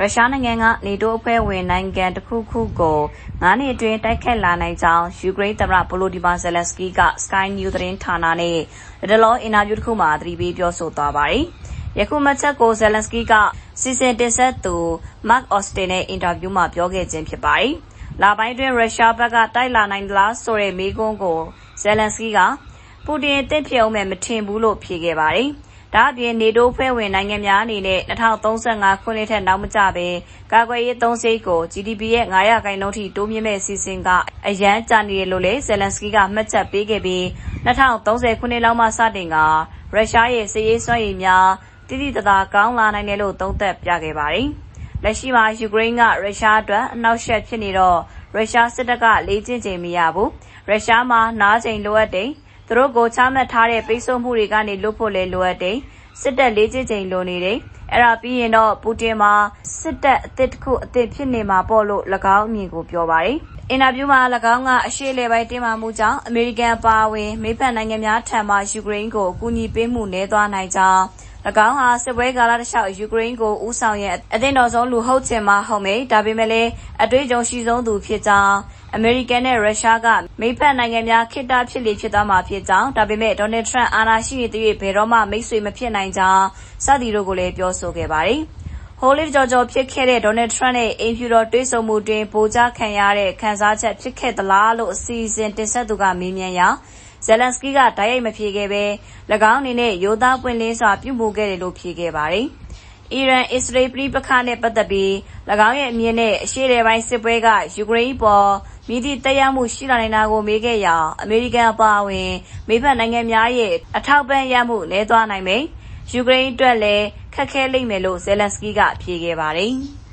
ရုရှားနိုင်ငံကနေတိုးအဖွဲ့ဝင်နိုင်ငံတစ်ခုခုကို9နှစ်အတွင်းတိုက်ခတ်လာနိုင်ကြောင်းယူကရိန်းသမ္မတဗလိုဒီမာဇယ်လန်စကီက Sky News သတင်းဌာနနဲ့ဒလောအင်တာဗျူးတစ်ခုမှာသတိပေးပြောဆိုသွားပါတယ်။ယခုမှချက်ကိုဇယ်လန်စကီကစီစဉ်တင်ဆက်သူမတ်အော့စတင်နဲ့အင်တာဗျူးမှာပြောခဲ့ခြင်းဖြစ်ပါတယ်။လပိုင်းတွင်ရုရှားဘက်ကတိုက်လာနိုင်သလားဆိုတဲ့မေးခွန်းကိုဇယ်လန်စကီကပူတင်အသင့်ဖြစ်အောင်မထင်ဘူးလို့ဖြေခဲ့ပါတယ်။ ဒါအပြင်နေတိုးဖွဲ့ဝင်နိုင်ငံများအနေနဲ့2035ခုနှစ်ထက်နောက်မကျဘဲကာကွယ်ရေးသုံးစိတ်ကို GDP ရဲ့9ရာခိုင်နှုန်းထိတိုးမြင့်မဲ့စီစဉ်ကအရန်ကြာနေတယ်လို့လည်းဇယ်လန်စကီကမှတ်ချက်ပေးခဲ့ပြီး2030ခုနှစ်လောက်မှစတင်ကရုရှားရဲ့စစ်ရေးစွမ်းရည်များတည်တည်တသာကောင်းလာနိုင်တယ်လို့သုံးသပ်ပြခဲ့ပါတယ်။လက်ရှိမှာယူကရိန်းကရုရှားအတွက်အနောက်ရှက်ဖြစ်နေတော့ရုရှားစစ်တပ်ကလေ့ကျင့်ချိန်မရဘူး။ရုရှားမှာနားချိန်လိုအပ်တယ်။ သူတို့ကိုချမှတ်ထားတဲ့ပိတ်ဆို့မှုတွေကနေလွတ်ဖို့လည်းလိုအပ်တယ်။စစ်တပ်လေးချင်းချိန်လိုနေတယ်။အဲ့ဒါပြီးရင်တော့ပူတင်မှာစစ်တပ်အသစ်တစ်ခုအသစ်ဖြစ်နေမှာပေါ့လို့၎င်းအမြင်ကိုပြောပါတယ်။အင်တာဗျူးမှာ၎င်းကအရှေ့လေပိုင်းတင်မာမှုကြောင့်အမေရိကန်ပါဝင်မိဖက်နိုင်ငံများထံမှယူကရိန်းကိုအကူအညီပေးမှုနှဲသွားနိုင်ကြောင်း၎ င်းဟာစစ်ပွဲကာလတစ်လျှောက်ယူကရိန်းကိုဦးဆောင်ရဲ့အသင်းတော်ဆုံးလူဟုတ်ချင်မှဟုတ်မေဒါပေမဲ့လည်းအတွေ့အကြုံရှိဆုံးသူဖြစ်ကြောင်းအမေရိကန်နဲ့ရုရှားကမိဖက်နိုင်ငံများခိတ္တဖြစ်လေဖြစ်သွားမှာဖြစ်ကြောင်းဒါပေမဲ့ဒေါ်နယ်ထရန့်အာဏာရှိနေသရွေ့ဘယ်တော့မှမိတ်ဆွေမဖြစ်နိုင်ကြောင်းစသည်တို့ကိုလည်းပြောဆိုခဲ့ပါတယ်။ဟိုလစ်ကြော်ကြော်ဖြစ်ခဲ့တဲ့ဒေါ်နယ်ထရန့်နဲ့အိမ်ဖြူတော်တွေ့ဆုံမှုတွင်ဗိုလ်ချခံရတဲ့ခံစားချက်ဖြစ်ခဲ့သလားလို့အစီအစဉ်တင်ဆက်သူကမေးမြန်းရာ ဇယ်လန်စကီကတိုက်ရိုက်မဖြေခဲ့ဘဲ၎င်းအနေနဲ့ရိုးသားပွင့်လင်းစွာပြုမူခဲ့တယ်လို့ဖြေခဲ့ပါတယ်။အီရန်-အစ္စရေးပဋိပက္ခနဲ့ပတ်သက်ပြီး၎င်းရဲ့အမြင်နဲ့အရှေ့အလယ်ပိုင်းစစ်ပွဲကယူကရိန်းအပေါ်မည်သည့်သက်ရောက်မှုရှိလာနိုင်တာကိုမေးခဲ့ရာအမေရိကန်အပါအဝင်မိဘနိုင်ငံများရဲ့အထောက်ပံ့ရမှုနည်းသွားနိုင်မယ်။ယူကရိန်းအတွက်လည်းခက်ခဲလိမ့်မယ်လို့ဇယ်လန်စကီကဖြေခဲ့ပါတယ်။